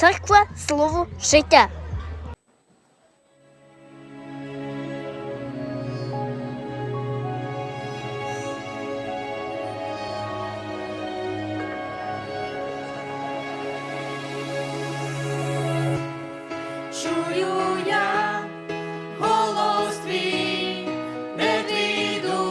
Церква слово життя. Чую я голос твій, де ти йду,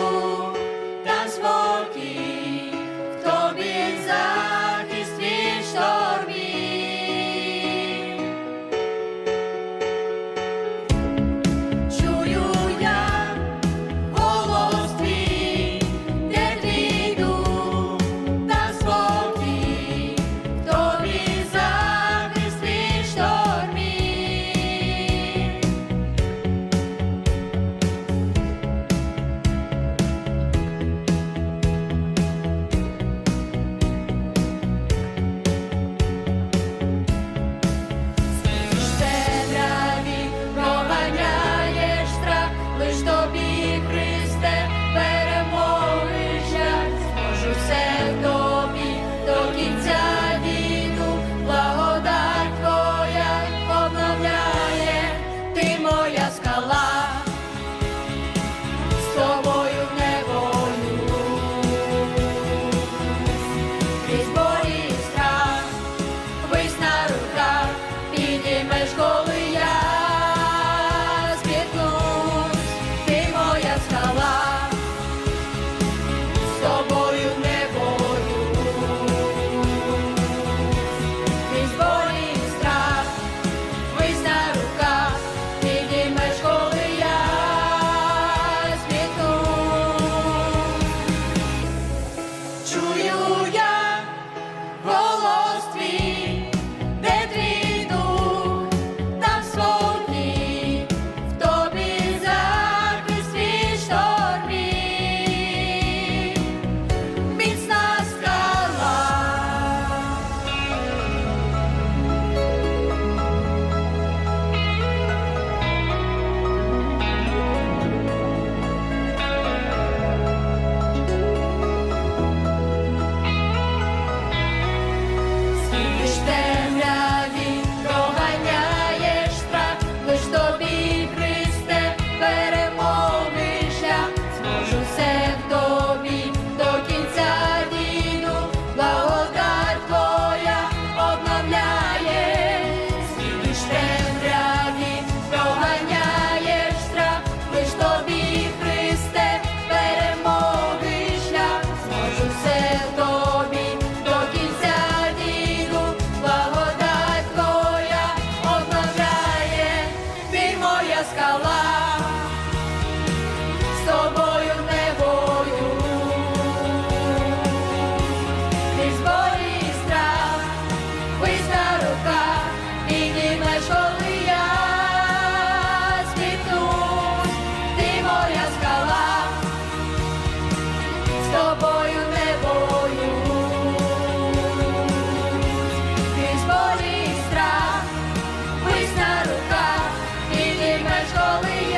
Hallelujah.